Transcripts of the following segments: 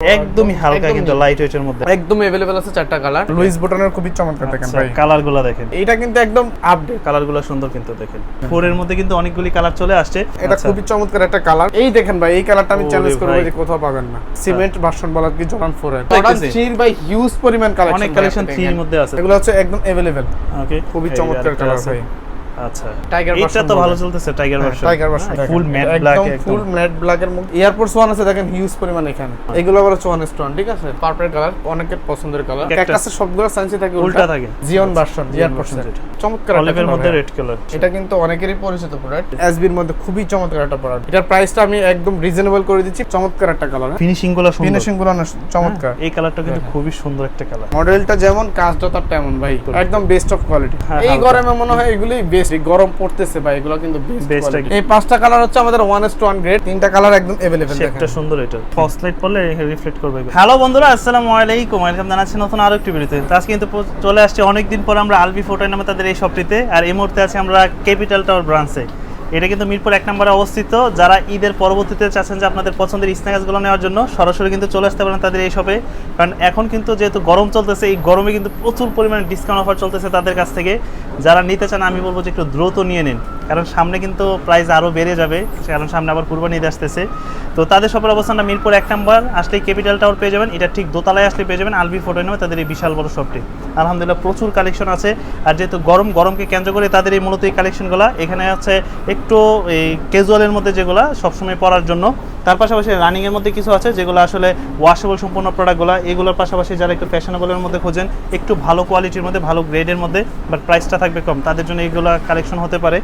একদমই হালকা একদমই। কিন্তু লাইট ওয়েটের মধ্যে একদম अवेलेबल আছে চারটা কালার লুইস বুটনের খুবই চমৎকার দেখেন ভাই কালার গুলো দেখেন এটা কিন্তু একদম আপডেট কালার গুলো সুন্দর কিন্তু দেখেন ফোরের মধ্যে কিন্তু অনেকগুলি কালার চলে আসছে এটা আচ্ছা, খুবই চমৎকার একটা কালার এই দেখেন ভাই এই কালারটা আমি ওরে চ্যালেঞ্জ করবো ভাই। যে কোথাও পাবেন না সিমেন্ট ভার্সন বলার কি জরান ফোরের দেখতেছি। থ্রির ভাই হিউজ পরিমাণ কালেকশন অনেক কালেকশন থ্রির মধ্যে আছে এগুলো হচ্ছে একদম अवेलेबल ওকে খুবই চমৎকার কালার ভাই আচ্ছা। Tiger এটা তো ভালো চলতেছে tiger version tiger version full matte black একদম একদম। ফুল ম্যাট ব্ল্যাক এর মধ্যে। এয়ারপোর্টস ওয়ান আছে দেখেন হিউজ পরিমাণ এখানে। এগুলো আবার হচ্ছে স্টোন ঠিক আছে? পার্পল কালার অনেকের পছন্দের কালার ক্যাকটাসের সবগুলো সাইন্সে থাকে উল্টা। থাকে। জিওন ভার্সন এয়ারপোর্টস চমৎকার অলিভের মধ্যে রেড কালার এটা কিন্তু অনেকেরই পরিচিত প্রোডাক্ট মধ্যে খুবই চমৎকার একটা প্রোডাক্ট এটার প্রাইসটা আমি একদম রিজনেবল করে দিচ্ছি। চমৎকার একটা কালার ফিনিশিংগুলো সুন্দর। ফিনিশিংগুলো চমৎকার হ্যাঁ, এই কালারটা কিন্তু খুবই সুন্দর একটা কালার মডেলটা যেমন কাজটা তার তেমন ভাই। একদম বেস্ট অফ কোয়ালিটি হ্যাঁ, এই গরমে মনে হয় এগুলোই বেস্ট গরম পড়তেছে ভাই এগুলো কিন্তু বেস্ট Best একদম। এই পাঁচটা কালার হচ্ছে আমাদের ওয়ান এস ওয়ান গ্রেড তিনটা কালার একদম अवेलेबल শেপটা দেখেন সুন্দর এটা ফক্স লাইট পড়লে রিফ্লেক্ট করবে হ্যালো বন্ধুরা আসসালামু আলাইকুম ওয়েলকাম জানাচ্ছি নতুন আরো একটি ভিডিওতে তো আজকে কিন্তু প- চলে আসছে অনেকদিন পর আমরা আলবি ফোটো নামে তাদের এই শপটিতে আর এই মুহূর্তে আছি আমরা ক্যাপিটাল টাওয়ার ব্রাঞ্চে এটা কিন্তু মিরপুর এক নম্বরে অবস্থিত। যারা ঈদের পরবর্তীতে চাচ্ছেন যে আপনাদের পছন্দের স্ন্যাক্সগুলো নেওয়ার জন্য, সরাসরি কিন্তু চলে আসতে পারেন তাদের এই শপে কারণ এখন কিন্তু যেহেতু গরম চলতেছে, এই গরমে কিন্তু প্রচুর পরিমাণে ডিসকাউন্ট অফার চলতেছে তাদের কাছ থেকে। যারা নিতে চান, আমি বলব যে একটু দ্রুত নিয়ে নিন। কারণ সামনে কিন্তু প্রাইস আরও বেড়ে যাবে, কারণ সামনে আবার কুরবানি ঈদ আসতেছে। তো তাদের সবার অবস্থানটা মিরপুর এক নম্বর, আসলেই ক্যাপিটাল টাওয়ার পেয়ে যাবেন, এটা ঠিক দোতলায় আসলে পেয়ে যাবেন, আলবি ফোটো নেবে তাদের এই বিশাল বড় শপটি আলহামদুলিল্লাহ, প্রচুর কালেকশন আছে, আর যেহেতু গরম, গরমকে কেন্দ্র করে তাদের এই মূলত এই কালেকশনগুলো এখানে আছে একটু এই ক্যাজুয়ালের মধ্যে যেগুলো সবসময় পরার জন্য। তার পাশাপাশি রানিংয়ের মধ্যে কিছু আছে যেগুলো আসলে ওয়াশেবল সম্পূর্ণ প্রোডাক্টগুলো এগুলোর পাশাপাশি যারা একটু ফ্যাশনেবলের মধ্যে খোঁজেন, একটু ভালো কোয়ালিটির মধ্যে, ভালো গ্রেডের মধ্যে বাট প্রাইসটা থাকবে কম, তাদের জন্য এইগুলো কালেকশন হতে পারে।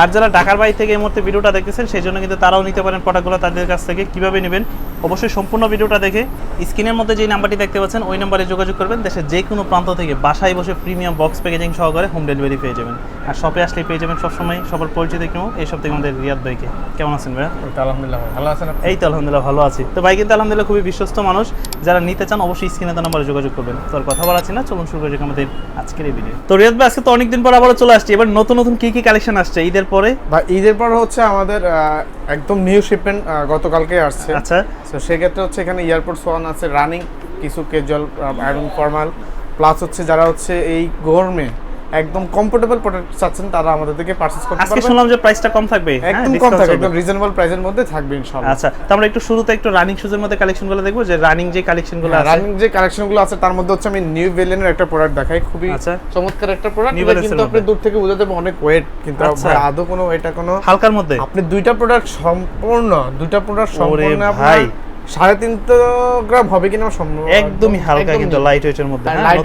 আর যারা ঢাকার বাইরে থেকে এই মুহূর্তে ভিডিওটা দেখতেছেন, সেই জন্য কিন্তু তারাও নিতে পারেন প্রোডাক্টগুলো তাদের কাছ থেকে। কীভাবে নেবেন? অবশ্যই সম্পূর্ণ ভিডিওটা দেখে স্ক্রিনের মধ্যে যে নাম্বারটি দেখতে পাচ্ছেন, ওই নাম্বারে যোগাযোগ করবেন। দেশের যে কোনো প্রান্ত থেকে বাসায় বসে প্রিমিয়াম বক্স প্যাকেজিং সহকারে হোম ডেলিভারি পেয়ে যাবেন। আর শপে আসলে পেয়ে যাবেন সবসময় সবার পরিচিত কেউ এই সব থেকে আমাদের রিয়াদ ভাইকে। কেমন আছেন ভাইয়া? আলহামদুলিল্লাহ ভালো আছেন? এই তো আলহামদুলিল্লাহ ভালো আছি। তো ভাই কিন্তু আলহামদুলিল্লাহ খুবই বিশ্বস্ত মানুষ। যারা নিতে চান অবশ্যই স্ক্রিনে তো নাম্বারে যোগাযোগ করবেন। তো আর কথা বলাচ্ছি না চলুন শুরু করি আমাদের আজকের এই ভিডিও তো। রিয়াদ ভাই আজকে তো অনেকদিন পর আবারও চলে আসছি। এবার নতুন নতুন কি কি কালেকশন আসছে? ঈদের পরে? ভাই ঈদের পর হচ্ছে আমাদের একদম নিউ শিপমেন্ট গতকালকে আসছে। আচ্ছা। তো সেক্ষেত্রে হচ্ছে এখানে এয়ারপোর্ট ওয়ান আছে রানিং কিছু ক্যাজুয়াল এবং ফর্মাল প্লাস হচ্ছে যারা হচ্ছে এই গরমে একদম কমফোর্টেবল প্রোডাক্ট চাচ্ছেন তারা আমাদের থেকে পারচেজ করতে পারবেন আজকে শুনলাম যে প্রাইসটা কম থাকবে হ্যাঁ, একদম কম discount থাকে চলবে। একদম রিজনেবল প্রাইসের মধ্যে থাকবে ইনশাআল্লাহ আচ্ছা তো আমরা একটু শুরুতে একটু রানিং শুজের মধ্যে কালেকশনগুলো দেখব যে রানিং যে কালেকশনগুলো আছে রানিং যে কালেকশনগুলো আছে তার মধ্যে হচ্ছে আমি নিউ ভেলেনের একটা প্রোডাক্ট দেখাই খুবই আচ্ছা। চমৎকার একটা প্রোডাক্ট এটা কিন্তু আপনি দূর থেকে বোঝাতে পারবেন অনেক ওয়েট কিন্তু আচ্ছা। আদৌ কোনো এটা কোনো হালকার মধ্যে আপনি দুইটা প্রোডাক্ট সম্পূর্ণ দুইটা প্রোডাক্ট সম্পূর্ণ ভাই। সাড়ে তিনশো গ্রাম হবে কিনা সম্ভব একদমই হালকা কিন্তু লাইট ওয়েটের মধ্যে হ্যাঁ, লাইট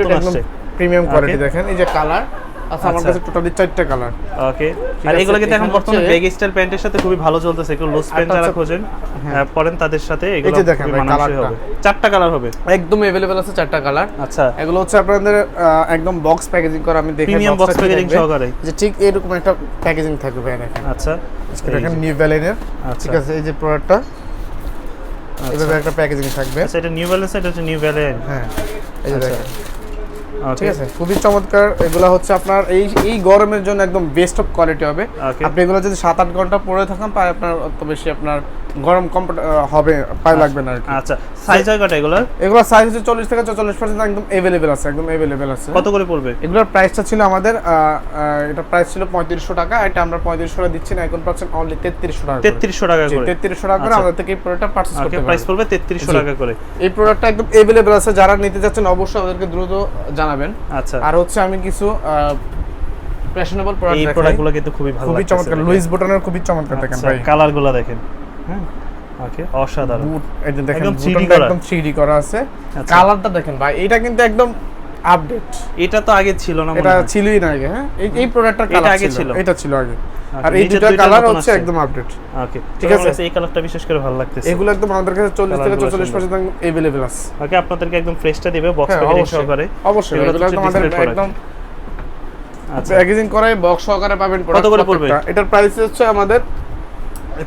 প্রিমিয়াম কোয়ালিটি Okay. দেখেন এই যে কালার আচ্ছা আমার আচ্ছা। কাছে টোটালি চারটা কালার ওকে ঠিক আর আছে, এগুলো কিন্তু এখন এখানে বর্তমানে হচ্ছে- বেগ স্টাইল প্যান্টের সাথে খুবই ভালো চলতেছে একটু লুজ প্যান্ট একটা যারা হচ্ছে- খোঁজেন হ্যাঁ। আহ, পরেন তাদের সাথে এগুলো যে দেখেন খুবই ভাই, মানানসই কালারটা। হবে চারটা কালার হবে একদম अवेलेबल আছে চারটা কালার আচ্ছা এগুলো হচ্ছে আপনাদের আহ, একদম বক্স প্যাকেজিং করা আমি দেখে প্রিমিয়াম বক্স প্যাকেজিং সহকারে যে ঠিক এরকম একটা প্যাকেজিং থাকবে ভাই দেখেন আচ্ছা এই দেখেন যে, নিউ ভ্যালেনের আচ্ছা ঠিক আছে এই যে প্রোডাক্টটা এভাবে একটা প্যাকেজিং থাকবে আচ্ছা এটা নিউ ব্যালেন্স এটা হচ্ছে নিউ ব্যালেন্স হ্যাঁ এই যে আচ্ছা। দেখেন ঠিক আছে? খুবই চমৎকার। এগুলো হচ্ছে আপনার এই এই গরমের জন্য একদম বেস্ট অফ কোয়ালিটি হবে। আপনি এগুলো যদি সাত আট ঘণ্টা পরে থাকেন তাই আপনার অত বেশি আপনার গরম কমফোর্ট হবে পায়ে লাগবে না আচ্ছা সাইজ হয় কটা এগুলোর? এগুলো সাইজ হচ্ছে চল্লিশ থেকে চল্লিশ পার্সেন্ট একদম অ্যাভেলেবেল আছে একদম অ্যাভেলেবেল আছে। কত করে পড়বে? এগুলোর প্রাইসটা ছিল আমাদের এটা প্রাইস ছিল পঁয়ত্রিশশো টাকা এটা আমরা পঁয়ত্রিশশো টাকা দিচ্ছি না এখন পাচ্ছেন অনলি তেত্রিশশো টাকা তেত্রিশশো টাকা করে। তেত্রিশশো টাকা করে আচ্ছা। আমাদের থেকে এই প্রোডাক্টটা পার্চেস ওকে করতে প্রাইস পড়বে তেত্রিশশো জি। টাকা করে? এই প্রোডাক্টটা একদম অ্যাভেলেবেল আছে যারা নিতে যাচ্ছেন অবশ্যই আমাদেরকে দ্রুত জানাবেন। আচ্ছা। আর হচ্ছে আমি কিছু ফ্যাশনেবল প্রোডাক্ট এই প্রোডাক্ট প্রোডাক্টগুলো কিন্তু খুবই ভালো খুবই চমৎকার লুইস বুটনের খুবই চমৎকার দেখেন ভাই। কালারগুলো দেখেন। ওকে অসাধারণ। বুট এই যে দেখেন বুটনটা একদম 3D করা আছে। কালারটা দেখেন ভাই এটা কিন্তু একদম আপডেট এটা তো আগে ছিল না এটা ছিলই না আগে হ্যাঁ? এই এই কালার আগে ছিল। ছিল। এটা ছিল আগে। আর এই দুটো কালার হচ্ছে একদম আপডেট ওকে ঠিক ঠিক আছে। আছে? এই কালারটা বিশেষ করে ভালো লাগতেছে। এগুলো একদম আমাদের কাছে চল্লিশ থেকে পার্সেন্ট আছে। ওকে আপনাদেরকে একদম ফ্রেশটা দিবে বক্স হ্যাঁ, প্যাকেজিং অবশ্যই। সহকারে। অবশ্যই এগুলো এগুলো হচ্ছে একদম আমাদের একদম আচ্ছা। প্যাকেজিং করাই বক্স সহকারে পাবেন কত করে পড়বে? এটার প্রাইস হচ্ছে আমাদের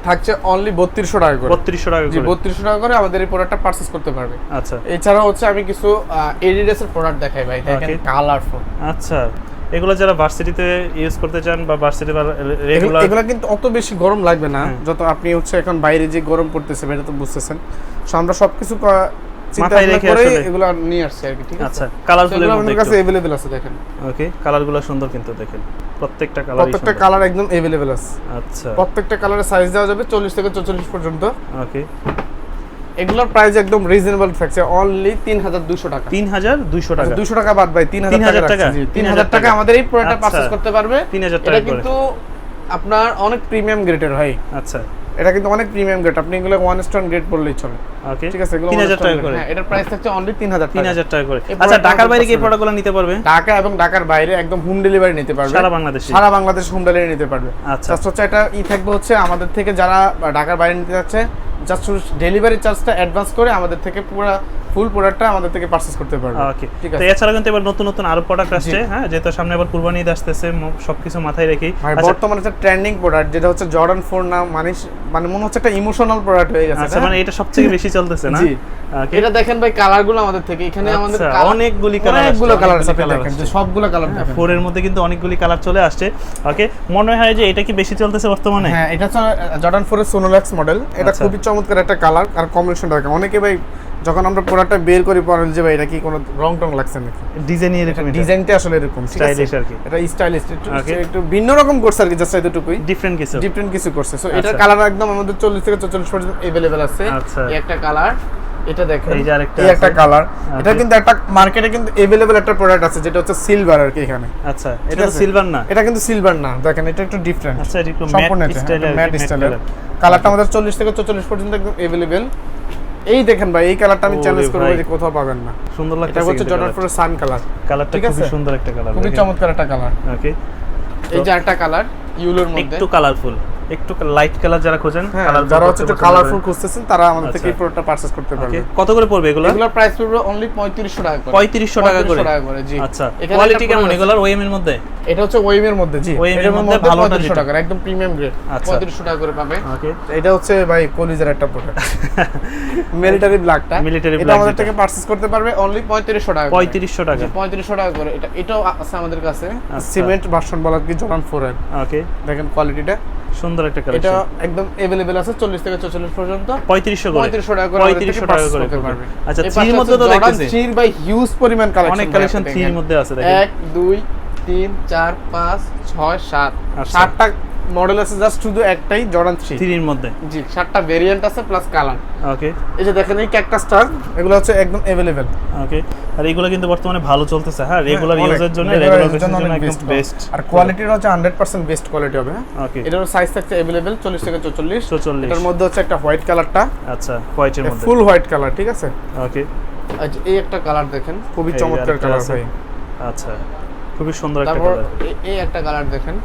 থাকছে অনলি বত্রিশশো টাকা করে। বত্রিশশো টাকা করে। বত্রিশশো টাকা করে আমাদের এই প্রোডাক্টটা পারচেস করতে পারবে। আচ্ছা। এছাড়া হচ্ছে আমি কিছু এডিডাস এর প্রোডাক্ট দেখাই ভাই দেখেন কালারফুল আচ্ছা। এগুলো যারা ভার্সিটিতে ইউজ করতে চান বা ভার্সিটি বা রেগুলার এগুলো কিন্তু অত বেশি গরম লাগবে না। হ্যাঁ। যত আপনি হচ্ছে এখন বাইরে যে গরম পড়তেছে এটা তো বুঝতেছেন। সো আমরা সবকিছু মাথায় ভাবনা রেখে করে আসলে। এগুলো নিয়ে আসছে আর কি ঠিক আছে আচ্ছা কালারফুলের এগুলো মধ্যে আমাদের কাছে अवेलेबल আছে দেখেন ওকে কালারগুলো সুন্দর কিন্তু দেখেন প্রত্যেকটা কালার প্রত্যেকটা কালার একদম अवेलेबल আছে আচ্ছা প্রত্যেকটা কালারের সাইজ দেওয়া যাবে 40 থেকে 44 পর্যন্ত ওকে এগুলোর প্রাইস একদম রিজনেবল থাকছে অনলি 3200 টাকা তিন হাজার দুইশো টাকা আচ্ছা, 200 টাকা বাদ ভাই 3000 3000 টাকা টাকা? রাখছি। জি, 3000 3000 টাকা টাকা। আমাদের এই প্রোডাক্টটা আচ্ছা। পারচেজ করতে পারবে 3000 টাকা এটা করে। কিন্তু আপনার অনেক প্রিমিয়াম গ্রেডের হয় আচ্ছা। এটা কিন্তু অনেক প্রিমিয়াম গ্রেড আপনি এগুলো ওয়ান স্টোন গ্রেড বললেই চলে। ওকে ঠিক আছে এগুলো তিন one হাজার stone টাকা করে। হ্যাঁ এটার প্রাইস থাকছে অনলি 3000 তিন টাকা করে। আচ্ছা ঢাকার বাইরে কি প্রোডাক্টগুলো নিতে পারবে? ঢাকা এবং ঢাকার বাইরে একদম হোম ডেলিভারি নিতে পারবে। সারা বাংলাদেশে। সারা বাংলাদেশ হোম ডেলিভারি নিতে পারবে। আচ্ছা। জাস্ট হচ্ছে এটা ই থাকবে হচ্ছে আমাদের থেকে যারা ঢাকার বাইরে নিতে যাচ্ছে জাস্ট ডেলিভারি চার্জটা অ্যাডভান্স করে আমাদের থেকে পুরো ফুল প্রোডাক্টটা আমাদের থেকে পারচেজ করতে পারবে। ওকে ঠিক তো আছে? এছাড়া কিন্তু এবার নতুন নতুন আরও প্রোডাক্ট আসছে হ্যাঁ যেহেতু সামনে আবার কুরবানি ঈদ আসতেছে সবকিছু মাথায় রেখেই। আচ্ছা। বর্তমানে একটা ট্রেন্ডিং প্রোডাক্ট যেটা হচ্ছে জর্ডান ফোর না মানে মানে মনে হচ্ছে একটা ইমোশনাল প্রোডাক্ট হয়ে গেছে আচ্ছা হ্যাঁ? মানে এটা সবথেকে বেশি চলতেছে না? জি। এটা দেখেন ভাই কালারগুলো আমাদের থেকে এখানে আমাদের আচ্ছা, colour- অনেকগুলি colour আসছে, অনেকগুলো কালার আছে দেখেন যে সবগুলো কালার দেখেন। ফোরের মধ্যে কিন্তু অনেকগুলি কালার চলে আসছে ওকে মনে হয় যে এটা কি বেশি চলতেছে বর্তমানে? হ্যাঁ এটা জর্ডান ফোরের সোনোলাক্স মডেল এটা আচ্ছা। খুবই চমৎকার একটা কালার আর কম্বিনেশনটা দেখেন অনেকে ভাই যখন আমরা প্রোডাক্টটা বের করি পরে যে ভাই এটা কি কোনো রং টং লাগছে নাকি ডিজাইন এরকম ডিজাইনটা আসলে এরকম ঠিক আছে স্টাইলিশ আর কি এটা স্টাইলিশ একটু Okay. একটু ভিন্ন রকম করছে আর কি জাস্ট এতটুকুই ডিফারেন্ট কিছু ডিফারেন্ট কিছু করছে সো এটার আচ্ছা। কালার একদম আমাদের 40 থেকে 44 পর্যন্ত अवेलेबल আছে আচ্ছা। এই একটা কালার এটা দেখেন এই যে আরেকটা এই একটা আছে। কালার এটা Okay. কিন্তু একটা মার্কেটে কিন্তু अवेलेबल একটা প্রোডাক্ট আছে যেটা হচ্ছে সিলভার আর কি এখানে আচ্ছা ঠিক এটা তো আছে? সিলভার না এটা কিন্তু সিলভার না দেখেন এটা একটু ডিফারেন্ট আচ্ছা এটা একটু সম্পূর্ণ ম্যাট এটা স্টাইলের ম্যাট স্টাইলের কালারটা আমাদের 40 থেকে 44 পর্যন্ত একদম अवेलेबल এই দেখেন ভাই এই কালারটা আমি চ্যালেঞ্জ করব। যে কোথাও পাবেন না। সুন্দর লাগছে এটা হচ্ছে জর্ডান ফোরের সান কালার কালারটা খুব? সুন্দর একটা কালার খুব চমৎকার একটা কালার ওকে এই যে একটা কালার ইউলোর মধ্যে। একটু কালারফুল একটু লাইট কালার যারা খোঁজেন হ্যাঁ যারা হচ্ছে একটু কালারফুল খুঁজতেছেন তারা আমাদের থেকে এই আচ্ছা। প্রোডাক্টটা পারচেজ করতে পারবে। কত করে পড়বে এগুলো? এগুলোর প্রাইস পড়বে অনলি 3500 টাকা করে। 3500 টাকা করে? 3500 টাকা করে জি। আচ্ছা কোয়ালিটি কেমন এগুলোর ওএম এর মধ্যে? এটা হচ্ছে ওয়েম এর মধ্যে জি। OEM এর মধ্যে ভালোটা 3500 টাকা একদম প্রিমিয়াম গ্রেড আচ্ছা। 3500 টাকা করে পাবে। ওকে এটা হচ্ছে ভাই কলিজার একটা প্রোডাক্ট মিলিটারি ব্ল্যাকটা Military এটা black আমাদের থেকে পারচেজ করতে পারবে অনলি 3500 টাকা করে। 3500 টাকা। জি, 3500 টাকা করে। এটা এটাও আছে আমাদের কাছে। আচ্ছা। সিমেন্ট ভার্সন বলা কি জর্ডান 4 ওকে দেখেন কোয়ালিটিটা সুন্দর একটা কালেকশন এটা একদম अवेलेबल আছে 40 থেকে 44 পর্যন্ত। 3500 করে। 3500 টাকা করে 3500 টাকা করে আচ্ছা থ্রির মধ্যে তো দেখতেছি। থ্রির বাই হিউজ পরিমাণ কালেকশন অনেক কালেকশন থ্রির মধ্যে আছে দেখেন। 1 2 3 4 5 6 7 7টা মডেল আছে জাস্ট শুধু একটাই জর্ডান থ্রি থ্রির মধ্যে জি সাতটা ভেরিয়েন্ট আছে প্লাস কালার ওকে এই যে দেখেন এই ক্যাকটাস স্টার এগুলো হচ্ছে একদম अवेलेबल ওকে আর এগুলো কিন্তু বর্তমানে ভালো চলতেছে হ্যাঁ রেগুলার অনেক। ইউজের জন্য Regular রেগুলার use এর জন্য জন্য অনেক একদম best বেস্ট আর কোয়ালিটির হচ্ছে 100% বেস্ট কোয়ালিটি হবে হ্যাঁ ওকে এটার সাইজ থাকছে अवेलेबल 40 থেকে 44 44 এটার মধ্যে হচ্ছে একটা হোয়াইট কালারটা আচ্ছা হোয়াইটের মধ্যে ফুল হোয়াইট কালার ঠিক আছে ওকে আর এই একটা কালার দেখেন খুবই এই চমৎকার আরেকটা কালার আছে। ভাই আচ্ছা খুবই সুন্দর একটা তারপর কালার এ- এই একটা কালার দেখেন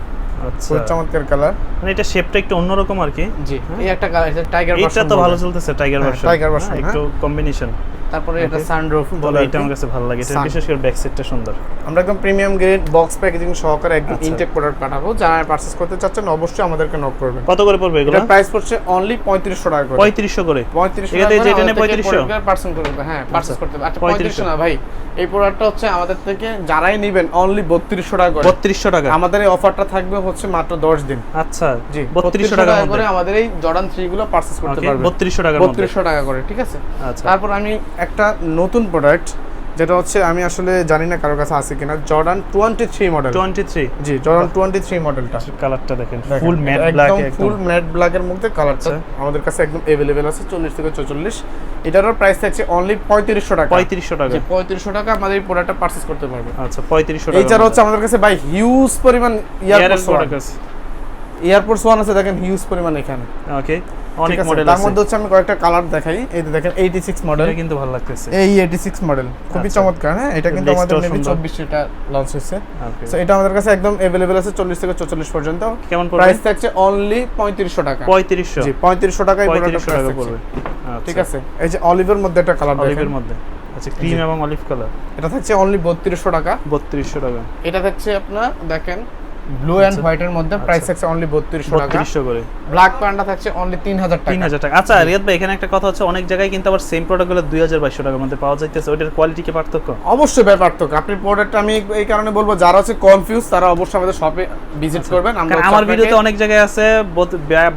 আচ্ছা। চমৎকার কালার মানে এটা শেপটা একটু অন্যরকম আর কি। জি এই একটা কালার টাইগার টাইগার এটা তো ভালো চলতেছে টাইগার হ্যাঁ, ভার্সন টাইগার ভার্সন একটু কম্বিনেশন তারপরে এটা সানরুফ বলে এটা আমার কাছে ভালো লাগে। এটা বিশেষ করে ব্যাক সাইডটা সুন্দর। আমরা একদম প্রিমিয়াম গ্রেড বক্স প্যাকেজিং সহকারে একদম আচ্ছা। ইনটেক প্রোডাক্ট পাঠাবো। যারা পারচেজ করতে চাচ্ছেন অবশ্যই আমাদেরকে নক করবেন। কত করে পড়বে এগুলো? প্রাইস পড়ছে অনলি 3500 টাকা করে। পঁয়ত্রিশশো করে? 3500 এখান টাকা থেকে যেটা নেয় 3500? product পার্সেন্ট করবে হ্যাঁ পারচেজ আচ্ছা। করতে আচ্ছা 3500 3500 না ভাই এই প্রোডাক্টটা হচ্ছে আমাদের থেকে যারাই নেবেন অনলি 3200 টাকা করে। বত্রিশশো টাকা? আমাদের এই অফারটা থাকবে হচ্ছে মাত্র 10 দিন। আচ্ছা জি বত্রিশশো 3200 টাকা করে আমাদের এই জর্ডান 3 গুলো পারচেজ করতে ওকে পারবে বত্রিশশো টাকার মধ্যে। বত্রিশশো টাকা করে ঠিক আছে? আচ্ছা। তারপর আমি একটা নতুন প্রোডাক্ট যেটা হচ্ছে আমি আসলে জানি না কারোর কাছে আছে কিনা Jordan twenty three model twenty three জি জর্ডান টোয়েন্টি থ্রি মডেলটা কালারটা দেখেন full matte black full matte ব্ল্যাকের মধ্যে কালারটা আচ্ছা। আমাদের কাছে একদম অ্যাভেলেবেল আছে চল্লিশ থেকে চল্লিশ এটারও প্রাইস থাকছে অনলি পঁয়ত্রিশশো টাকা। পঁয়ত্রিশশো টাকা। পঁয়ত্রিশশো টাকা আমাদের এই প্রোডাক্টটা পারচেস করতে পারবে। আচ্ছা পঁয়ত্রিশশো টাকা এছাড়া হচ্ছে আমাদের কাছে বাই হিউজ পরিমাণ ইয়ারপোর্টস ওয়ান আছে। দেখেন হিউজ পরিমাণ এখানে। ওকে অনেক আছে মডেল তার মধ্যে হচ্ছে আমি কয়েকটা কালার দেখাই। এই যে দেখেন এইটি সিক্স মডেল এটা কিন্তু ভালো লাগতেছে। এই এইটি সিক্স মডেল খুবই আচ্ছা। চমৎকার হ্যাঁ? এটা কিন্তু আমাদের মেবি সুন্দর। চব্বিশ এটা লঞ্চ হয়েছে. তো এটা আমাদের কাছে একদম অ্যাভেলেবেল আছে চল্লিশ থেকে চল্লিশ পর্যন্ত। কেমন পড়বে? প্রাইস থাকছে অনলি পঁয়ত্রিশশো টাকা। পঁয়ত্রিশশো। জি পঁয়ত্রিশশো টাকায় পঁয়ত্রিশশো টাকা পড়বে। ঠিক আছে? এই যে অলিভের মধ্যে একটা কালার অলিভের মধ্যে। আচ্ছা ক্রিম এবং অলিভ কালার এটা থাকছে অনলি বত্রিশশো টাকা। বত্রিশশো টাকা। এটা থাকছে আপনার দেখেন ব্লু অ্যান্ড আচ্ছা। হোয়াইটের মধ্যে প্রাইস থাকছে অনলি বত্রিশশো টাকা। করে। ব্ল্যাক প্যান্ডা থাকছে অনলি তিন হাজার তিন টাকা। হাজার টাকা। আচ্ছা রিয়াদ ভাই এখানে একটা কথা হচ্ছে অনেক জায়গায় কিন্তু আবার সেম প্রোডাক্টগুলো দুই হাজার বাইশশো টাকার মধ্যে পাওয়া যাইতেছে। ওইটার কোয়ালিটি কি পার্থক্য? অবশ্যই ব্যাপার তো আপনি প্রোডাক্ট আমি এই কারণে বলব যারা হচ্ছে কনফিউজ তারা অবশ্যই আমাদের শপে ভিজিট করবেন। আমরা ভিডিওতে অনেক জায়গায় আছে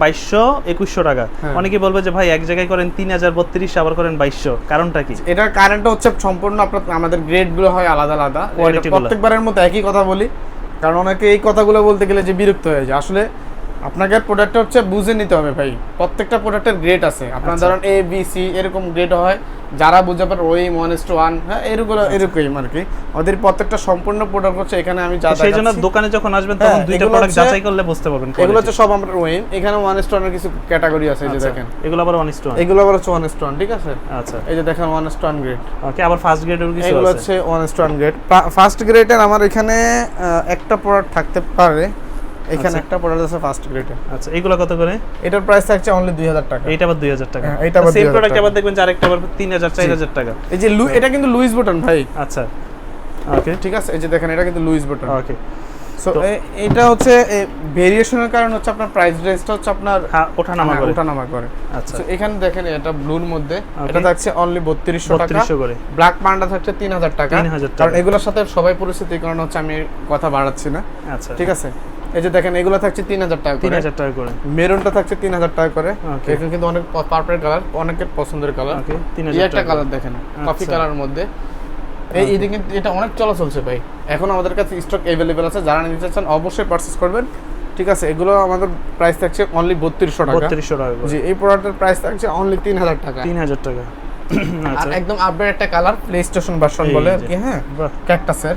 বাইশশো একুশশো টাকা। হ্যাঁ। অনেকে বলবে যে ভাই এক জায়গায় করেন তিন হাজার বত্রিশ আবার করেন বাইশশো। কারণটা কি? এটার কারেন্টটা হচ্ছে সম্পূর্ণ আপনার আমাদের গ্রেডগুলো হয় আলাদা আলাদা। প্রত্যেকবারের মতো একই কথা বলি। কারণ অনেকে এই কথাগুলো বলতে গেলে যে বিরক্ত হয়ে যায়। আসলে আপনাকে প্রোডাক্টটা হচ্ছে বুঝে নিতে হবে ভাই। প্রত্যেকটা প্রোডাক্টের গ্রেড আছে। আপনার আচ্ছা। ধরুন এ বি সি এরকম গ্রেড হয় যারা বুঝে পারে ওই ওয়ান এস টু ওয়ান হ্যাঁ এরকম এরকম আর কি। ওদের প্রত্যেকটা সম্পূর্ণ প্রোডাক্ট হচ্ছে এখানে আমি যা সেই জন্য দোকানে যখন আসবেন তখন হ্যাঁ, দুইটা প্রোডাক্ট যাচাই করলে বুঝতে পারবেন এগুলো হচ্ছে সব আমরা ওয়েন এখানে ওয়ান এস টু ওয়ানের কিছু ক্যাটাগরি আছে এই যে দেখেন। এগুলো আবার অন স্টোন এগুলো আবার হচ্ছে ওয়ান এস টু ওয়ান ঠিক আছে? আচ্ছা। এই যে দেখেন one S two one grade okay আবার ফার্স্ট গ্রেডের কিছু এগুলো হচ্ছে ওয়ান স্টোন গ্রেড ফার্স্ট গ্রেডের আমার এখানে একটা প্রোডাক্ট থাকতে পারে। এখানে আচ্ছা। একটা প্রোডাক্ট আছে ফার্স্ট গ্রেডের আচ্ছা এগুলো কত করে? এটার প্রাইস থাকছে অনলি দুই হাজার টাকা। এইটা আবার দুই হাজার টাকা। হ্যাঁ, এইটা আবার সেম প্রোডাক্ট আবার দেখবেন যে আরেকটা আবার তিন হাজার চার হাজার টাকা। এই যে এটা কিন্তু লুইস বুটন ভাই। আচ্ছা। ওকে ঠিক আছে এই যে দেখেন এটা কিন্তু লুইস বুটন ওকে সো এটা হচ্ছে ভেরিয়েশনের কারণ হচ্ছে আপনার প্রাইস রেঞ্জটা হচ্ছে আপনার হ্যাঁ ওঠা নামা হ্যাঁ, করে। ওঠানামা করে। আচ্ছা। So, এখানে দেখেন এটা ব্লুর মধ্যে। এটা থাকছে অনলি বত্রিশশো টাকা। বত্রিশশো করে। ব্ল্যাক পান্ডা থাকছে তিন হাজার টাকা। 3000 টাকা। কারণ এগুলোর সাথে সবাই পরিচিত এই কারণে হচ্ছে আমি কথা বাড়াচ্ছি না। আচ্ছা। ঠিক আছে? এই যে দেখেন এগুলো থাকছে তিন হাজার টাকা তিন হাজার টাকা করে। মেরুনটা থাকছে তিন হাজার টাকা করে. এখানে কিন্তু অনেক পার্পল কালার অনেকের পছন্দের কালার ওকে তিন এই হাজার একটা কালার দেখেন কফি আচ্ছা। কালারের মধ্যে। এই. এটা কিন্তু এটা অনেক চলা চলছে ভাই। এখন আমাদের কাছে স্টক অ্যাভেলেবেল আছে যারা নিতে চাচ্ছেন অবশ্যই পারচেস করবেন। ঠিক আছে এগুলো আমাদের প্রাইস থাকছে অনলি বত্রিশশো টাকা। বত্রিশশো টাকা জি এই প্রোডাক্টের প্রাইস থাকছে অনলি তিন হাজার টাকা। তিন হাজার টাকা। আর আচ্ছা। একদম আপডেট একটা কালার প্লে স্টেশন ভার্সন এই বলে আর কি হ্যাঁ? ক্যাকটাসের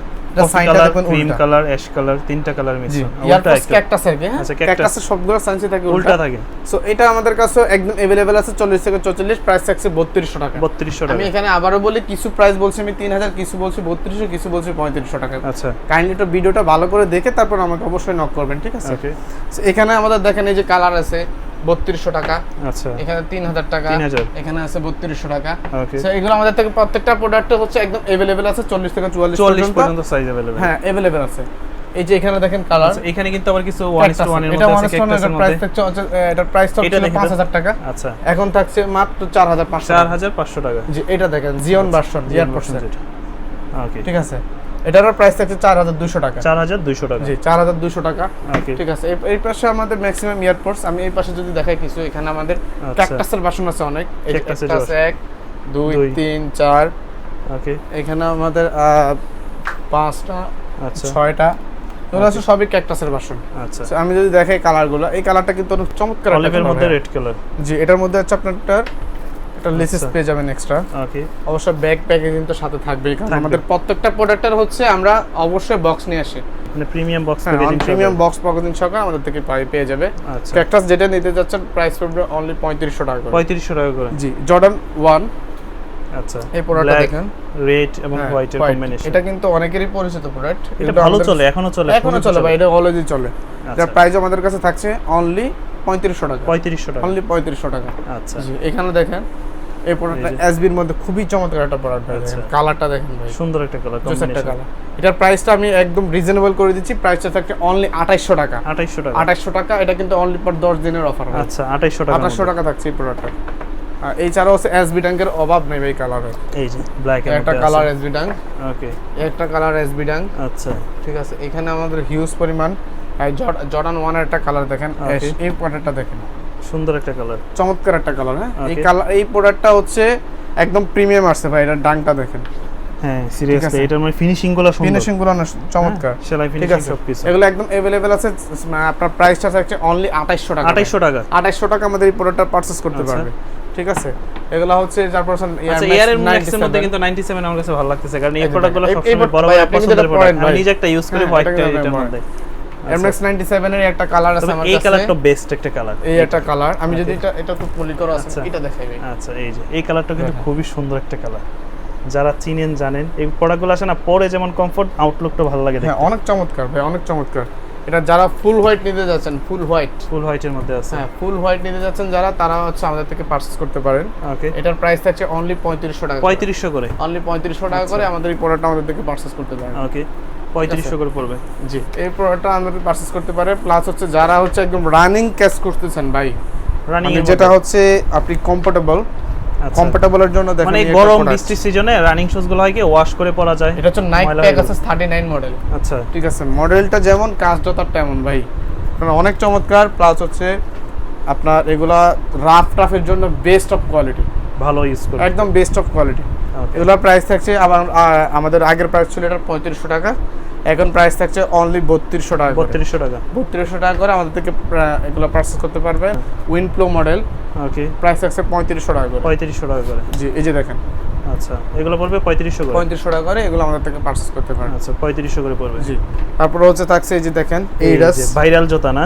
সাইনটা ক্রিম কালার অ্যাশ কালার তিনটা কালার জি। মিশ্রণ ইয়ারপোর্টস ক্যাকটাসের কি হ্যাঁ? আচ্ছা, ক্যাকটাসের সবগুলো সাইন্সে থাকে উল্টা থাকে। সো এটা আমাদের কাছে একদম অ্যাভেলেবেল আছে চল্লিশ থেকে চল্লিশ প্রাইস থাকছে বত্রিশশো টাকা। বত্রিশশো আমি এখানে আবারও বলি কিছু প্রাইস বলছি আমি তিন হাজার কিছু বলছি বত্রিশশো কিছু বলছি পঁয়ত্রিশশো টাকা। আচ্ছা। কাইন্ডলি একটু ভিডিওটা ভালো করে দেখে তারপর আমাকে অবশ্যই নক করবেন ঠিক আছে? ওকে এখানে আমাদের দেখেন এই যে কালার আছে বত্রিশশো টাকা। আচ্ছা। এখানে তিন হাজার টাকা। এখানে আছে বত্রিশশো টাকা। এগুলো আমাদের থেকে প্রত্যেকটা প্রোডাক্ট হচ্ছে একদম অ্যাভেলেবেল আছে চল্লিশ থেকে চুয়াল্লিশ চল্লিশ পর্যন্ত। সাইজ অ্যাভেলেবল হ্যাঁ অ্যাভেলেবেল আছে। এই যে এখানে দেখেন কালার আচ্ছা এখানে কিন্তু আবার কিছু ওয়ান ইস টু ওয়ানের এটা মধ্যে ওয়ান আছে স্টোন ক্যাকটাসের এটার প্রাইস থাকছে এটার প্রাইস থাকছে দেখি তো। পাঁচ হাজার টাকা। আচ্ছা। এখন থাকছে মাত্র চার হাজার পাঁচশো চার হাজার পাঁচশো টাকা। জি এটা দেখেন জিওন ভার্সন জিয়ার পার্সেন্ট ওকে ঠিক আছে? এটারও প্রাইস থাকছে চার হাজার দুশো টাকা। চার হাজার দুইশো টাকা। জি চার হাজার দুশো টাকা। ঠিক আছে এই- পাশে আমাদের ম্যাক্সিমাম এয়ারপোর্টস আমি এই পাশে যদি দেখাই কিছু এখানে আমাদের আচ্ছা। ক্যাকটাসের বাসন আছে অনেক। বাসন। এক দুই। তিন চার। ওকে এখানে আমাদের পাঁচটা আচ্ছা। ছয়টা। এগুলো আছে সবই ক্যাকটাসের বাসন। আচ্ছা। আমি যদি দেখাই কালারগুলো এই কালারটা কিন্তু অনেক চমৎকার অলিভের মধ্যে। রেড কালার জি এটার মধ্যে হচ্ছে আপনার একটা লেসেস আচ্ছা। পেয়ে যাবেন এক্সট্রা ওকে অবশ্য ব্যাগ প্যাকেজিং তো সাথে থাকবেই কারণ আমাদের প্রত্যেকটা প্রোডাক্টের হচ্ছে আমরা অবশ্যই বক্স নিয়ে আসি। মানে premium box packaging premium box packaging সহকারে আমাদের থেকে পাই- পেয়ে যাবে। আচ্ছা। ক্যাকটাস যেটা নিতে যাচ্ছেন প্রাইস পড়বে অনলি পঁয়ত্রিশশো টাকা করে। পঁয়ত্রিশশো টাকা করে। জি জর্ডান ওয়ান আচ্ছা। এই প্রোডাক্টটা দেখেন। রেড এবং হ্যাঁ, হোয়াইটের কম্বিনেশন এটা কিন্তু অনেকেরই পরিচিত প্রোডাক্ট এটা ভালো চলে এখনও চলে এখনও চলে ভাই এটা অলরেডি চলে। আচ্ছা। যার প্রাইস আমাদের কাছে থাকছে অনলি পঁয়ত্রিশশো টাকা। পঁয়ত্রিশশো টাকা। অনলি পঁয়ত্রিশশো টাকা। আচ্ছা। এখানে দেখেন এই প্রোডাক্টটা। এসবির মধ্যে খুবই চমৎকার একটা প্রোডাক্ট আচ্ছা। কালারটা দেখেন ভাই। সুন্দর একটা কালার একটা কম্বিনেশন কালার এটার প্রাইসটা আমি একদম রিজনেবল করে দিচ্ছি। প্রাইসটা থাকছে অনলি আঠাইশশো টাকা। আঠাইশশো টাকা। আঠাইশশো টাকা এটা কিন্তু অনলি পর দশ দিনের অফার আচ্ছা আঠাইশশো টাকা আঠাশশো টাকা থাকছে এই প্রোডাক্টটা এছাড়াও এসবি ট্যাঙ্কের অভাব নেই এই কালারের এই যে ব্ল্যাক একটা কালার এসবি ট্যাঙ্ক ওকে একটা কালার এসবি ট্যাঙ্ক আচ্ছা। ঠিক আছে এখানে আমাদের হিউজ পরিমাণ। জর্ডান ওয়ানের একটা কালার দেখেন। এই প্রোডাক্টটা দেখেন। সুন্দর একটা কালার চমৎকার একটা কালার হ্যাঁ এই Okay. কালার এই প্রোডাক্টটা হচ্ছে একদম প্রিমিয়াম আসছে ভাই এটা ডাংটা দেখেন হ্যাঁ সিরিয়াসলি আছে। এটার মানে ফিনিশিং গুলো সুন্দর ফিনিশিং গুলো না চমৎকার হ্যাঁ, সেলাই ঠিক ফিনিশিং আছে সবকিছু এগুলো একদম अवेलेबल আছে মানে আপনার প্রাইসটা থাকছে অনলি 2800 টাকা আঠাইশশো টাকা আঠাইশশো টাকা আমাদের এই প্রোডাক্টটা পারচেজ করতে আচ্ছা। পারবে ঠিক আছে এগুলো হচ্ছে যার পার্সেন্ট আচ্ছা এয়ার এর ম্যাক্সের মধ্যে কিন্তু 97 আমার কাছে ভালো লাগতেছে কারণ এই এই যে প্রোডাক্টগুলো দেখেন, এই- সবসময় এই বড় ভাই, বড় আপনি কিন্তু পছন্দের এটা প্রোডাক্ট পরেন আমি ভাই। নিজে একটা ইউজ করি হ্যাঁ, হোয়াইট এটা কিন্তু এটার আমি মধ্যে এমএক্স 97 এর একটা কালার আছে আমার এই কালারটা বেস্ট একটা কালার এই একটা কালার আমি যদি এটা এটা তো পলি করা আছে আচ্ছা। এটা দেখাই আচ্ছা এই যে এই কালারটা কিন্তু খুবই সুন্দর একটা কালার যারা চিনেন জানেন এই প্রোডাক্টগুলো আসে না পরে যেমন কমফোর্ট আউটলুকটা ভালো লাগে হ্যাঁ অনেক চমৎকার ভাই অনেক চমৎকার। এটা যারা ফুল হোয়াইট নিতে যাচ্ছেন ফুল হোয়াইট ফুল হোয়াইটের মধ্যে আছে। হ্যাঁ ফুল হোয়াইট নিতে যাচ্ছেন যারা তারা হচ্ছে আমাদের থেকে পারচেজ করতে পারেন। ওকে এটার প্রাইস থাকছে অনলি পঁয়ত্রিশশো টাকা পঁয়ত্রিশশো করে। অনলি পঁয়ত্রিশশো টাকা করে আচ্ছা। আমাদের এই প্রোডাক্টটা আমাদের থেকে পারচেজ করতে পারেন। ওকে পঁয়ত্রিশশো করে পড়বে। জি। এই প্রোডাক্টটা আমাদের পারচেস করতে পারে। প্লাস হচ্ছে যারা হচ্ছে একদম রানিং ক্যাশ করতেছেন ভাই রানিং মানে যেটা হচ্ছে আপনি কমফোর্টেবল কমফোর্টেবলের জন্য দেখেন আচ্ছা। মানে গরম বৃষ্টির সিজনে রানিং শুজগুলো হয় কি ওয়াশ করে পরা যায় এটা হচ্ছে ময়লা প্যাক আছে থার্টি নাইন মডেল আচ্ছা। ঠিক আছে মডেলটা যেমন কাজটা তার তেমন ভাই। মানে অনেক চমৎকার প্লাস হচ্ছে আপনার এগুলা রাফ টাফের জন্য বেস্ট অফ কোয়ালিটি ভালো ইউজ করে একদম বেস্ট অফ কোয়ালিটি. এগুলোর প্রাইস থাকছে আবার আমাদের আগের প্রাইস ছিল এটা পঁয়ত্রিশশো টাকা। এখন প্রাইস থাকছে অনলি বত্রিশশো টাকা বত্রিশশো টাকা। বত্রিশশো টাকা করে আমাদের থেকে এগুলো পারচেস করতে পারবে। উইনপ্লো মডেল ওকে প্রাইস থাকছে পঁয়ত্রিশশো টাকা করে। পঁয়ত্রিশশো টাকা করে। জি এই যে দেখেন। আচ্ছা এগুলো পড়বে পঁয়ত্রিশশো করে? পঁয়ত্রিশশো টাকা করে এগুলো আমাদের থেকে পারচেস করতে পারবে। আচ্ছা পঁয়ত্রিশশো করে পড়বে। জি তারপরে হচ্ছে থাকছে এই যে দেখেন এই এইডাস ভাইরাল জুতা না?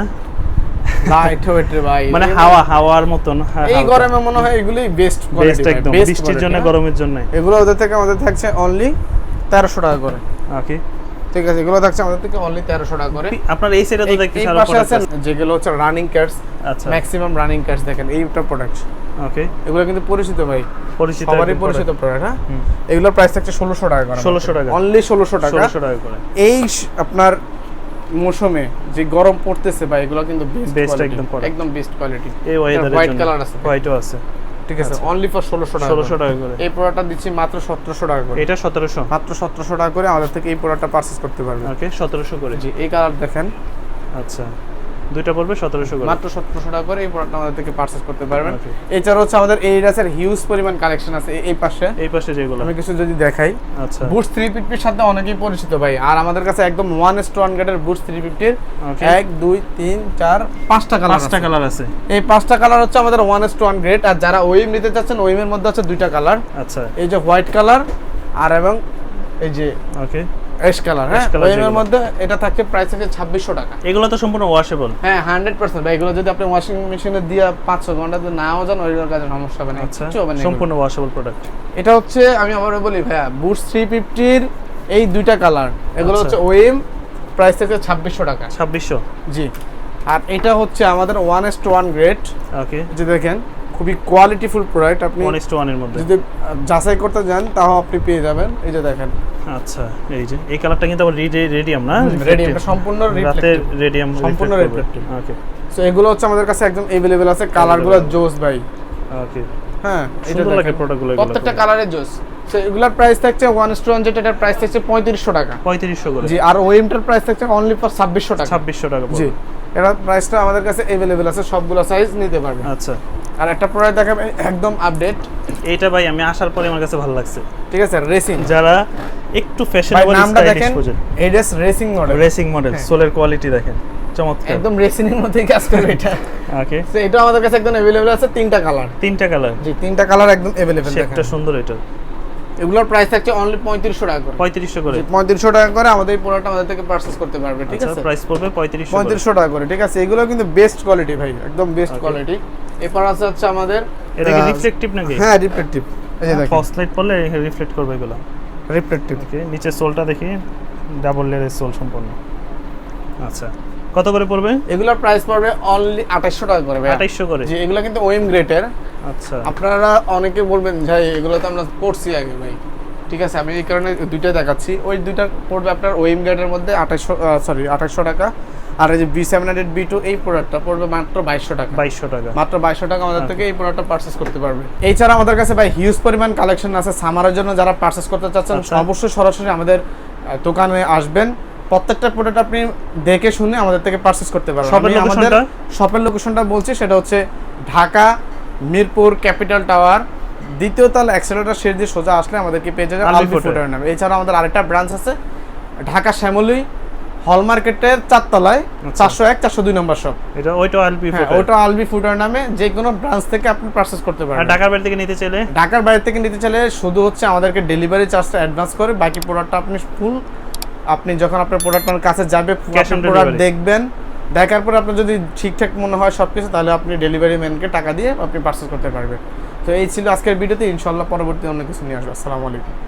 মানে হাওয়া হাওয়ার মতন এই গরমে মনে হয় এগুলোই বেস্ট বেস্ট একদম বৃষ্টির জন্য গরমের জন্য এগুলো ওদের থেকে আমাদের থাকছে অনলি তেরোশো টাকা করে। ওকে ঠিক আছে এগুলো থাকছে আমাদের থেকে অনলি তেরোশো টাকা করে। আপনার এই সাইডে তো দেখতে এই পাশে আছে। যেগুলো হচ্ছে রানিং ক্যাটস আচ্ছা। ম্যাক্সিমাম রানিং ক্যাটস দেখেন এইটা প্রোডাক্ট ওকে এগুলো কিন্তু পরিচিত ভাই পরিচিত সবারই পরিচিত প্রোডাক্ট হ্যাঁ। এগুলোর প্রাইস থাকছে ষোলোশো টাকা করে 1600 টাকা। অনলি ষোলোশো টাকা। 1600 টাকা করে। এই আপনার মৌসুমে যে গরম পড়তেছে ভাই এগুলো কিন্তু বেস্ট বেস্ট একদম। একদম বেস্ট কোয়ালিটি এই ওয়েদারের হোয়াইট কালার আছে হোয়াইটও আছে? ঠিক আছে। অনলি ফর 1600 টাকা 1600 টাকা করে। এই প্রোডাক্টটা দিচ্ছি মাত্র সতেরোশো টাকা করে। এটা সতেরোশো। মাত্র সতেরোশো টাকা করে আমাদের থেকে এই প্রোডাক্টটা পারচেজ করতে পারবেন ওকে সতেরোশো করে। জি এই কালার দেখেন। আচ্ছা। দুইটা পড়বে সতেরোশো করে। মাত্র সতেরোশো টাকা করে এই প্রোডাক্টটা আমাদের থেকে পারচেস করতে পারবেন. এছাড়া হচ্ছে আমাদের এইডাসের হিউজ পরিমাণ কালেকশন আছে এই- এই পাশে। এই পাশে যেগুলো। আমি কিছু যদি দেখাই। আচ্ছা। বুটস থ্রি ফিফটির সাথে অনেকেই পরিচিত ভাই। আর আমাদের কাছে একদম ওয়ান এস টু ওয়ান গেটের বুটস থ্রি ফিফটির এক দুই তিন চার পাঁচটা কালার পাঁচটা কালার আছে। এই পাঁচটা কালার হচ্ছে আমাদের one S two one grade আর যারা ওয়েম নিতে চাচ্ছেন ওয়েমের মধ্যে আছে দুইটা কালার আচ্ছা। এই যে হোয়াইট কালার আর এবং এই যে ওকে অ্যাশ কালার হ্যাঁ? মধ্যে এটা থাকছে প্রাইস থাকে ছাব্বিশশো টাকা। এগুলো তো সম্পূর্ণ ওয়াশেবল হ্যাঁ ভাই এগুলো যদি আপনি ওয়াশিং মেশিনে দিয়ে ঘণ্টা যদি নাও যান সমস্যা হবে না আচ্ছা হবে না সম্পূর্ণ ওয়াশেবল প্রোডাক্ট এটা হচ্ছে আমি আবার বলি ভাইয়া বুটস থ্রি ফিফটির এই দুইটা কালার এগুলো আচ্ছা। হচ্ছে ওয়েম প্রাইস থেকে ছাব্বিশশো টাকা। ছাব্বিশশো? জি। আর এটা হচ্ছে আমাদের one S two one grade okay যে দেখেন খুবই কোয়ালিটিফুল প্রোডাক্ট আপনি ওয়ান ইস টু ওয়ানের মধ্যে যদি যাচাই করতে যান তাও আপনি পেয়ে যাবেন এই যে দেখেন আচ্ছা এই যে এই কালারটা কিন্তু আবার রেডিয়াম না রেডি এটা সম্পূর্ণ রাতে রিফ্লেক্টিভ রেডিয়াম সম্পূর্ণ reflective। ওকে সো এগুলো হচ্ছে আমাদের কাছে একদম अवेलेबल আছে কালারগুলো Available। জোস ভাই ওকে হ্যাঁ এটা সুন্দর লাগে দেখেন প্রোডাক্টগুলো প্রত্যেকটা কালারের জোস সো এগুলোর প্রাইস থাকছে ওয়ান স্টোন যেটা এটার প্রাইস থাকছে পঁয়ত্রিশশো টাকা পঁয়ত্রিশশো করে জি আর ওএমটার প্রাইস থাকছে অনলি ফর ছাব্বিশশো টাকা ছাব্বিশশো টাকা জি পড়বে। এটার প্রাইসটা আমাদের কাছে अवेलेबल আছে সবগুলো সাইজ নিতে পারবেন আচ্ছা আর একটা প্রোডাক্ট দেখাবেন একদম আপডেট এইটা ভাই আমি আসার পরে আমার কাছে ভালো লাগছে ঠিক আছে রেসিং যারা একটু ভাই ফ্যাশনেবল নামটা স্টাইলিশ দেখেন খোঁজেন এডেস রেসিং মডেল রেসিং মডেল হ্যাঁ। সোলের কোয়ালিটি দেখেন চমৎকার একদম রেসিং এর মধ্যেই কাজ করবে এটা ওকে তো এটা আমাদের কাছে একদম अवेलेबल আছে তিনটা কালার তিনটা কালার জি তিনটা কালার একদম अवेलेबल শেপটা দেখেন সুন্দর এটা এগুলোর প্রাইস থাকছে অনলি পঁয়ত্রিশশো টাকা করে। পঁয়ত্রিশশো করে। পঁয়ত্রিশশো টাকা করে আমাদের এই প্রোডাক্ট আমাদের থেকে পারচেস করতে পারবে ঠিক আচ্ছা আছে? প্রাইস পড়বে পঁয়ত্রিশশো করে। পঁয়ত্রিশশো টাকা করে ঠিক আছে? এগুলো কিন্তু বেস্ট কোয়ালিটি ভাই একদম বেস্ট কোয়ালিটি এরপর আছে হচ্ছে আমাদের এটা কি রিফ্লেকটিভ নাকি? হ্যাঁ রিফ্লেক্টিভ এই যে দেখেন। ফক্স লাইট পড়লে রিফ্লেক্ট করবে এগুলো। রিফ্লেক্টিভ ওকে নিচে সোলটা দেখি ডাবল লেয়ারের সোল সম্পূর্ণ আচ্ছা। কত করে পড়বে? এগুলোর প্রাইস পড়বে অনলি আঠাশশো টাকা করে ভাই আঠাইশশো করে। জি এগুলো কিন্তু ওএম গ্রেটের আচ্ছা। আপনারা অনেকে বলবেন ভাই এগুলো তো আমরা পড়ছি আগে ভাই। ঠিক আছে আমি এই কারণে দুইটা দেখাচ্ছি। ওই দুইটা পড়বে আপনার ওএম গ্রেডের মধ্যে আঠাশশো সরি আঠাশশো টাকা। আর এই যে B seven hundred B two এই প্রোডাক্টটা পড়বে মাত্র বাইশশো টাকা। বাইশশো টাকা। মাত্র বাইশশো টাকা আমাদের থেকে এই প্রোডাক্টটা পারচেস করতে পারবে। এছাড়া আমাদের কাছে ভাই হিউজ পরিমাণ কালেকশন আছে। সামারের জন্য যারা পারচেস করতে চাচ্ছেন আচ্ছা। অবশ্যই সরাসরি আমাদের দোকানে আসবেন। প্রত্যেকটা প্রোডাক্ট আপনি দেখে শুনে আমাদের থেকে পারচেস করতে পারবেন। আমি আমাদের শপের লোকেশনটা বলছি সেটা হচ্ছে ঢাকা মিরপুর ক্যাপিটাল টাওয়ার। দ্বিতীয় তলা অ্যাক্সেলেটার শেড দিয়ে সোজা আসলে আমাদেরকে পেয়ে যাবে আলবি আলবি ফুটের। নামে এছাড়া আমাদের আরেকটা ব্রাঞ্চ আছে ঢাকা শ্যামলী হল মার্কেটের চারতলায় আচ্ছা। চারশো এক চারশো দুই নম্বর শপ এটা ওইটা আলপি হ্যাঁ ওটা আলবি ফুডার নামে যে কোনো ব্রাঞ্চ থেকে আপনি পারচেস করতে আর পারবেন। ঢাকার বাড়ি থেকে নিতে চাইলে? ঢাকার বাইরে থেকে নিতে চাইলে শুধু হচ্ছে আমাদেরকে ডেলিভারি চার্জটা অ্যাডভান্স করে বাকি প্রোডাক্টটা আপনি ফুল আপনি যখন আপনার প্রোডাক্ট আপনার কাছে যাবে প্রোডাক্ট দেখবেন দেখার পর আপনার যদি ঠিকঠাক মনে হয় সব কিছু তাহলে আপনি ডেলিভারি ম্যানকে টাকা দিয়ে আপনি পারচেস করতে পারবেন। তো এই ছিল আজকের ভিডিওতে ইনশাল্লাহ পরবর্তী অন্য কিছু নিয়ে আসব। আসসালামু আলাইকুম।